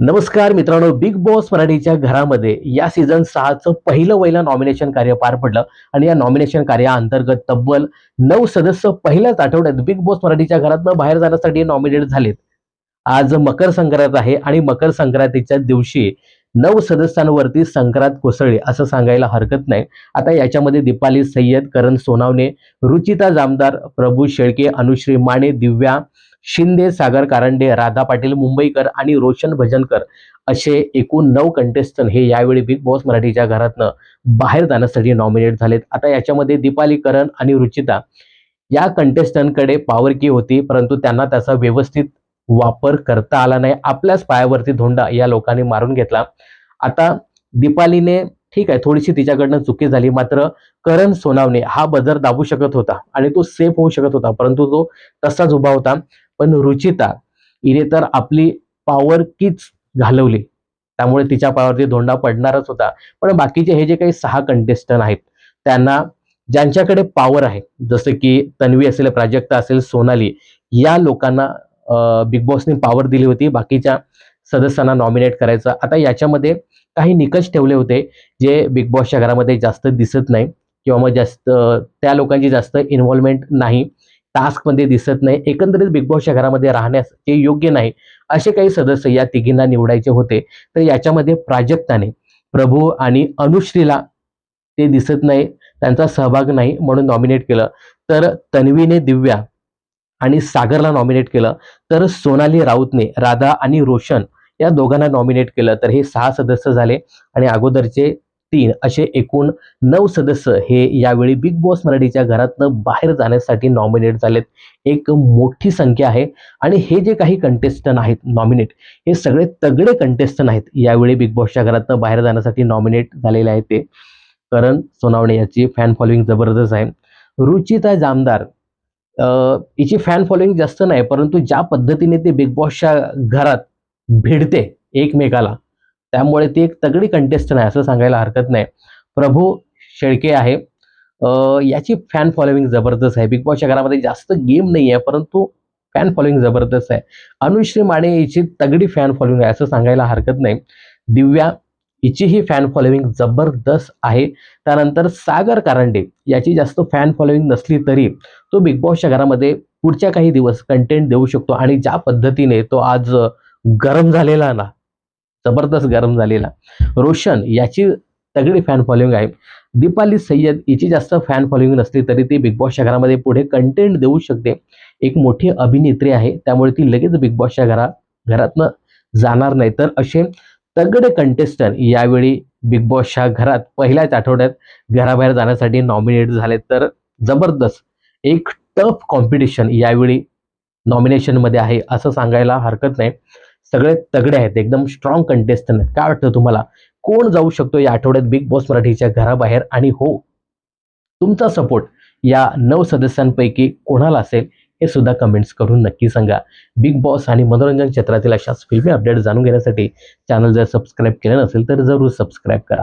नमस्कार मित्रांनो big boss मराठीच्या घरामध्ये या सीझन सहाचं पहिलं वहिलं नॉमिनेशन कार्य पार पडलं आणि या नॉमिनेशन कार्याअंतर्गत तब्बल नऊ सदस्य पहिल्याच आठवड्यात बिग बॉस मराठीच्या घरातनं बाहेर जाण्यासाठी नॉमिनेट झालेत. आज मकर संक्रांत आहे आणि मकर संक्रांतीच्या दिवशी नऊ सदस्यांवरती संक्रांत कोसळली असं सांगायला हरकत नाही. आता याच्यामध्ये दीपाली सय्यद करण सोनावणे रुचिता जामदार प्रभू शेळके अनुश्री माने दिव्या शिंदे सागर कारंडे राधा पाटील मुंबईकर आणि रोशन भजनकर असे एकूण नऊ कंटेस्टंट हे यावेळी बिग बॉस मराठीच्या घरातनं बाहेर जाण्यासाठी नॉमिनेट झालेत. आता याच्यामध्ये दीपाली करण आणि रुचिता या कंटेस्टंटकडे पॉवर की होती परंतु त्यांना त्याचा व्यवस्थित वापर करता आला नाही. आपल्याच पायावरती धोंडा या लोकांनी मारून घेतला. आता दीपालीने ठीक आहे थोडीशी तिच्याकडनं चुकी झाली मात्र करण सोनावणे हा बजर दाबू शकत होता आणि तो सेफ होऊ शकत होता परंतु तो तसाच उभा होता. पण रुचिता हिने तर आपली पॉवर कीच घालवली. त्यामुळे तिच्या पायावरती धोंडा पडणारच होता. पण बाकीचे हे जे काही सहा कंटेस्टंट आहेत त्यांना ज्यांच्याकडे पॉवर आहे जसं की तन्वी असेल प्राजक्ता असेल सोनाली या लोकांना बिग बॉसने पॉवर दिली होती. बाकीच्या सदस्यांना नॉमिनेट करायचं. आता याच्यामध्ये काही निकष ठेवले होते जे बिग बॉसच्या घरामध्ये जास्त दिसत नाही किंवा मग जास्त त्या लोकांची जास्त इन्व्हॉल्वमेंट नाही. टास्कमध्ये दिसत नाही. एकंदरीत बिग बॉसच्या घरामध्ये राहण्यास ते योग्य नाही असे काही सदस्य या तिघींना निवडायचे होते. तर याच्यामध्ये प्राजक्ताने प्रभू आणि अनुश्रीला ते दिसत नाही त्यांचा सहभाग नाही म्हणून नॉमिनेट केलं. तर तन्वीने दिव्या आणि सागरला नॉमिनेट केलं. तर सोनाली राऊतने राधा आणि रोशन या दोघांना नॉमिनेट केलं. तर हे सहा सदस्य झाले आणि अगोदरचे तीन असे एकूण नऊ सदस्य हे यावेळी बिग बॉस मराठीच्या घरातनं बाहेर जाण्यासाठी नॉमिनेट झालेत. एक मोठी संख्या आहे. आणि हे जे काही कंटेस्टंट आहेत नॉमिनेट हे सगळे तगडे कंटेस्टंट आहेत. यावेळी बिग बॉसच्या घरातनं बाहेर जाण्यासाठी नॉमिनेट झालेले आहेत ते. करण सोनावणे याची फॅन फॉलोईंग जबरदस्त आहे. रुचिता जामदार हिची फॅन फॉलोईंग जास्त नाही परंतु ज्या पद्धतीने ते बिग बॉसच्या घरात भिडते एकमेकाला त्यामुळे ती एक तगडी कंटेस्टंट आहे असं सांगायला हरकत नाही. प्रभू शेळके आहे. याची फॅन फॉलोईंग जबरदस्त आहे. बिग बॉसच्या घरामध्ये जास्त गेम नाही आहे परंतु फॅन फॉलोईंग जबरदस्त आहे. अनुश्री माने हिची तगडी फॅन फॉलोईंग आहे असं सांगायला हरकत नाही. दिव्या हिचीही फॅन फॉलोईंग जबरदस्त आहे. त्यानंतर सागर कारंडे याची जास्त फॅन फॉलोईंग नसली तरी तो बिग बॉसच्या घरामध्ये पुढच्या काही दिवस कंटेंट देऊ शकतो. आणि ज्या पद्धतीने तो आज गरम झालेला ना जबरदस्त गरम झालेला. रोशन याची तगडी फॅन फॉलोइंग आहे. दीपाली सय्यद हिची जास्त फॅन फॉलोइंग नसली तरी ती बिग बॉसच्या घरामध्ये पुढे कंटेंट देऊ शकते. एक मोठी अभिनेत्री आहे. त्यामुळे ती लगेच बिग बॉसच्या घरा घरातनं जाणार नाही. तर असे तगडे कंटेस्टंट यावेळी बिग बॉसच्या घरात पहिल्याच आठवड्यात घराबाहेर जाण्यासाठी नॉमिनेट झाले तर जबरदस्त एक टफ कॉम्पिटिशन यावेळी नॉमिनेशनमध्ये आहे असं सांगायला हरकत नाही. सगळे तगडे आहेत एकदम स्ट्रॉंग कंटेस्टंट आहेत. काय वाटतं तुम्हाला? कोण जाऊ शकतो या आठवड्यात बिग बॉस मराठीच्या घराबाहेर? आणि हो तुमचा सपोर्ट या नऊ सदस्यांपैकी कोणाला असेल हे सुद्धा कमेंट्स करून नक्की सांगा. बिग बॉस आणि मनोरंजन क्षेत्रातील अशाच फिल्मी अपडेट जाणून घेण्यासाठी चॅनल जर सबस्क्राईब केलं नसेल तर जरूर सबस्क्राईब करा.